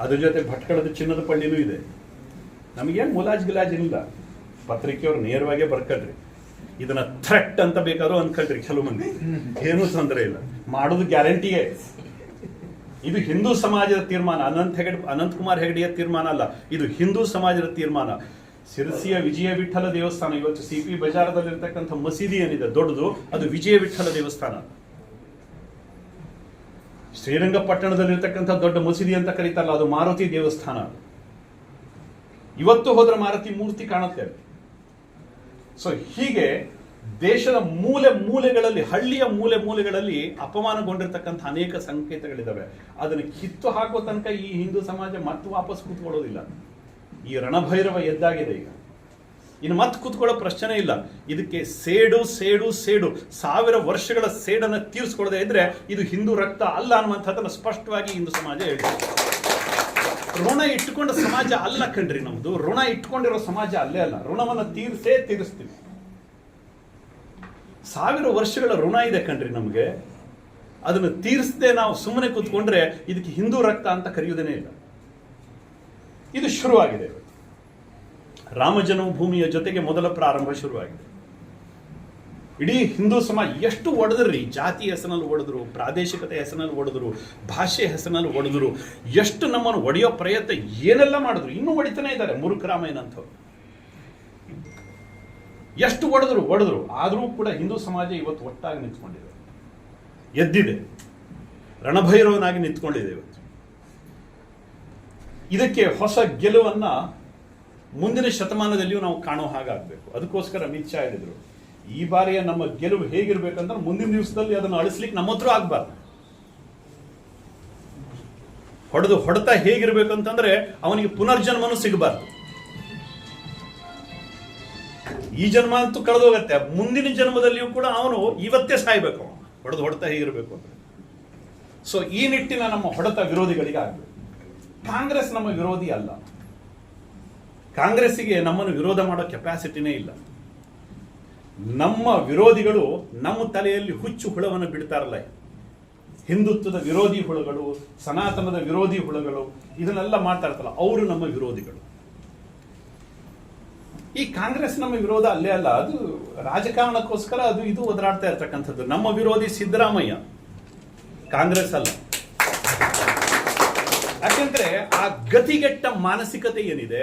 ಅದ್ರ ಜೊತೆ ಭಟ್ಕಳದ ಚಿನ್ನದ ಪಳ್ಳಿನೂ ಇದೆ. ನಮಗೇನು ಮುಲಾಜ್ ಗಿಲಾಜ್ ಇಲ್ಲ. ಪತ್ರಿಕೆಯವ್ರು ನೇರವಾಗೇ ಬರ್ಕಳ್ರಿ. ಇದನ್ನ ಥ್ರೆಟ್ ಅಂತ ಬೇಕಾದ್ರೂ ಅನ್ಕೊಳ್ರಿ ಕೆಲವು ಮಂದಿ. ಏನೂ ತೊಂದರೆ ಇಲ್ಲ. ಮಾಡೋದು ಗ್ಯಾರಂಟಿಯೇ. ಇದು ಹಿಂದೂ ಸಮಾಜದ ತೀರ್ಮಾನ. ಅನಂತ್ ಹೆಗಡೆ ಅನಂತಕುಮಾರ್ ಹೆಗಡೆಯ ತೀರ್ಮಾನ ಅಲ್ಲ. ಇದು ಹಿಂದೂ ಸಮಾಜದ ತೀರ್ಮಾನ. ಸಿರಸಿಯ ವಿಜಯ ವಿಠಲ ದೇವಸ್ಥಾನ. ಇವತ್ತು ಸಿ ಪಿ ಬಜಾರದಲ್ಲಿರ್ತಕ್ಕಂಥ ಮಸೀದಿ ಏನಿದೆ, ದೊಡ್ಡದು, ಅದು ವಿಜಯ ವಿಠಲ ದೇವಸ್ಥಾನ. ಶ್ರೀರಂಗಪಟ್ಟಣದಲ್ಲಿರ್ತಕ್ಕಂಥ ದೊಡ್ಡ ಮಸೀದಿ ಅಂತ ಕರೀತಾರಲ್ಲ, ಅದು ಮಾರುತಿ ದೇವಸ್ಥಾನ ಇವತ್ತು ಹೋದ್ರೆ ಮಾರುತಿ ಮೂರ್ತಿ ಕಾಣುತ್ತೆ ಸೊ ಹೀಗೆ ದೇಶದ ಮೂಲೆ ಮೂಲೆಗಳಲ್ಲಿ, ಹಳ್ಳಿಯ ಮೂಲೆ ಮೂಲೆಗಳಲ್ಲಿ ಅಪಮಾನಗೊಂಡಿರ್ತಕ್ಕಂಥ ಅನೇಕ ಸಂಕೇತಗಳಿದ್ದಾವೆ ಅದನ್ನು ಕಿತ್ತು ಹಾಕೋ ತನಕ ಈ ಹಿಂದೂ ಸಮಾಜ ಮತ್ತೆ ವಾಪಸ್ ಕೂತ್ಕೊಳ್ಳೋದಿಲ್ಲ. ಈ ರಣಭೈರವ ಎದ್ದಾಗಿದೆ ಈಗ. ಇನ್ನು ಮತ್ತೆ ಕೂತ್ಕೊಳ್ಳೋ ಪ್ರಶ್ನೆ ಇಲ್ಲ. ಇದಕ್ಕೆ ಸೇಡು ಸೇಡು ಸೇಡು. ಸಾವಿರ ವರ್ಷಗಳ ಸೇಡನ್ನು ತೀರಿಸ್ಕೊಳ್ಳದೆ ಇದ್ರೆ ಇದು ಹಿಂದೂ ರಕ್ತ ಅಲ್ಲ ಅನ್ನುವಂಥದ್ದನ್ನು ಸ್ಪಷ್ಟವಾಗಿ ಹಿಂದೂ ಸಮಾಜ ಹೇಳಿದೆ ಋಣ ಇಟ್ಟುಕೊಂಡ ಸಮಾಜ ಅಲ್ಲ ಕಣ್ರಿ ನಮ್ದು. ಋಣ ಇಟ್ಕೊಂಡಿರೋ ಸಮಾಜ ಅಲ್ಲೇ ಅಲ್ಲ. ಋಣವನ್ನು ತೀರಿಸೇ ತೀರಿಸ್ತೀವಿ. ಸಾವಿರ ವರ್ಷಗಳ ಋಣ ಇದೆ ಕಣ್ರಿ ನಮಗೆ. ಅದನ್ನು ತೀರಿಸದೆ ನಾವು ಸುಮ್ಮನೆ ಕೂತ್ಕೊಂಡ್ರೆ ಇದಕ್ಕೆ ಹಿಂದೂ ರಕ್ತ ಅಂತ ಕರೆಯುವುದೇನೇ ಇಲ್ಲ. ಇದು ಶುರುವಾಗಿದೆ. ಇವತ್ತು. ರಾಮ ಜನ್ಮಭೂಮಿಯ ಜೊತೆಗೆ ಮೊದಲ ಪ್ರಾರಂಭ ಶುರುವಾಗಿದೆ. ಇಡೀ ಹಿಂದೂ ಸಮಾಜ ಎಷ್ಟು ಒಡೆದ್ರಿ? ಜಾತಿ ಹೆಸರಲ್ಲಿ ಒಡೆದ್ರು, ಪ್ರಾದೇಶಿಕತೆ ಹೆಸರಲ್ಲಿ ಒಡೆದ್ರು, ಭಾಷೆ ಹೆಸರಲ್ಲಿ ಒಡೆದ್ರು, ಎಷ್ಟು ನಮ್ಮನ್ನು ಒಡೆಯೋ ಪ್ರಯತ್ನ ಏನೆಲ್ಲ ಮಾಡಿದ್ರು? ಇನ್ನೂ ಒಡಿತಾನೆ ಇದ್ದಾರೆ ಮುರುಕರಾಮಯ್ಯನಂಥವ್ರು ಎಷ್ಟು ಒಡೆದ್ರು? ಒಡೆದ್ರು. ಆದರೂ ಕೂಡ ಹಿಂದೂ ಸಮಾಜ ಇವತ್ತು ಒಟ್ಟಾಗಿ ನಿಂತ್ಕೊಂಡಿದೆ. ಎದ್ದಿದೆ. ರಣಭೈರವನಾಗಿ ನಿಂತ್ಕೊಂಡಿದೆ ಇವತ್ತು. ಇದಕ್ಕೆ ಹೊಸ ಗೆಲುವನ್ನ ಮುಂದಿನ ಶತಮಾನದಲ್ಲಿಯೂ ನಾವು ಕಾಣೋ ಹಾಗಾಗಬೇಕು ಅದಕ್ಕೋಸ್ಕರ ಅಮಿತ್ ಶಾ ಹೇಳಿದ್ರು, ಈ ಬಾರಿಯ ನಮ್ಮ ಗೆಲುವು ಹೇಗಿರ್ಬೇಕಂದ್ರೆ ಮುಂದಿನ ದಿವಸದಲ್ಲಿ ಅದನ್ನು ಅಳಿಸ್ಲಿಕ್ಕೆ ನಮ್ಮ ಹತ್ರ ಆಗ್ಬಾರ್ದು. ಹೊಡೆದು ಹೊಡೆತ ಹೇಗಿರ್ಬೇಕಂತಂದ್ರೆ ಅವನಿಗೆ ಪುನರ್ಜನ್ಮನು ಸಿಗಬಾರ್ದು. ಈ ಜನ್ಮ ಅಂತೂ ಕಳೆದೋಗತ್ತೆ. ಮುಂದಿನ ಜನ್ಮದಲ್ಲಿಯೂ ಕೂಡ ಅವನು ಇವತ್ತೇ ಸಾಯ್ಬೇಕು ಅವನು. ಹೊಡೆದು ಹೊಡೆತ ಹೇಗಿರಬೇಕು ಅಂದ್ರೆ. ಸೊ ಈ ನಿಟ್ಟಿನ ನಮ್ಮ ಹೊಡೆತ ವಿರೋಧಿಗಳಿಗೆ ಆಗಬೇಕು. ಕಾಂಗ್ರೆಸ್ ನಮ್ಮ ವಿರೋಧಿ ಅಲ್ಲ. ಕಾಂಗ್ರೆಸ್ಸಿಗೆ ನಮ್ಮನ್ನು ವಿರೋಧ ಮಾಡೋ ಕೆಪಾಸಿಟಿನೇ ಇಲ್ಲ. ನಮ್ಮ ವಿರೋಧಿಗಳು ನಮ್ಮ ತಲೆಯಲ್ಲಿ ಹುಚ್ಚು ಹುಳವನ್ನು ಬಿಡ್ತಾರಲ್ಲ. ಹಿಂದುತ್ವದ ವಿರೋಧಿ ಹುಳುಗಳು, ಸನಾತನದ ವಿರೋಧಿ ಹುಳುಗಳು, ಇದನ್ನೆಲ್ಲ ಮಾತಾಡ್ತಾರಲ್ಲ ಅವರು ನಮ್ಮ ವಿರೋಧಿಗಳು. ಈ ಕಾಂಗ್ರೆಸ್ ನಮ್ಮ ವಿರೋಧ ಅಲ್ಲೇ ಅಲ್ಲ, ಅದು ರಾಜಕಾರಣಕ್ಕೋಸ್ಕರ ಅದು ಇದು ಒದರಾಡ್ತಾ ಇರ್ತಕ್ಕಂಥದ್ದು. ನಮ್ಮ ವಿರೋಧಿ ಸಿದ್ದರಾಮಯ್ಯ, ಕಾಂಗ್ರೆಸ್ ಅಲ್ಲ. ಯಾಕೆಂದ್ರೆ ಆ ಗತಿಗೆಟ್ಟ ಮಾನಸಿಕತೆ ಏನಿದೆ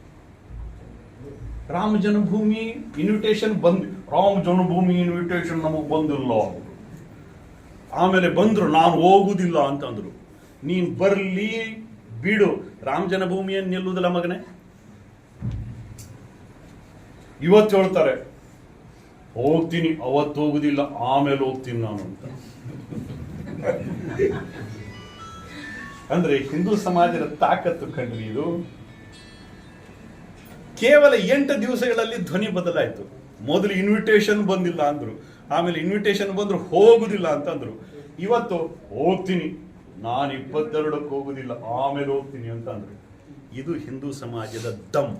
ರಾಮ ಜನ್ಮಭೂಮಿ ಇನ್ವಿಟೇಷನ್ ಬಂದ್, ರಾಮ ಜನ್ಮಭೂಮಿ ಇನ್ವಿಟೇಷನ್ ನಮಗೆ ಬಂದಿಲ್ಲ ಆಮೇಲೆ ಬಂದ್ರು, ನಾನು ಹೋಗುದಿಲ್ಲ ಅಂತಂದ್ರು ನೀನ್ ಬರ್ಲಿ, ಬಿಡು. ರಾಮ ಜನ್ಮಭೂಮಿಯನ್ನು ನಿಲ್ಲುವುದಿಲ್ಲ ಮಗನೇ? ಇವತ್ತು ಹೇಳ್ತಾರೆ, ಹೋಗ್ತೀನಿ, ಅವತ್ತು ಹೋಗುದಿಲ್ಲ, ಆಮೇಲೆ ಹೋಗ್ತೀನಿ ನಾನು ಅಂತ. ಅಂದ್ರೆ ಹಿಂದೂ ಸಮಾಜದ ತಾಕತ್ತು ಕಂಡ್ರಿ ಇದು. ಕೇವಲ ಎಂಟು ದಿವಸಗಳಲ್ಲಿ ಧ್ವನಿ ಬದಲಾಯಿತು. ಮೊದಲು ಇನ್ವಿಟೇಷನ್ ಬಂದಿಲ್ಲ ಅಂದ್ರು. ಆಮೇಲೆ ಇನ್ವಿಟೇಷನ್ ಬಂದ್ರು ಹೋಗುದಿಲ್ಲ ಅಂತಂದ್ರು ಇವತ್ತು ಹೋಗ್ತೀನಿ. ನಾನು ಇಪ್ಪತ್ತೆರಡಕ್ಕೆ ಹೋಗುದಿಲ್ಲ. ಆಮೇಲೆ ಹೋಗ್ತೀನಿ ಅಂತಂದರು ಇದು ಹಿಂದೂ ಸಮಾಜದ ದಮ್.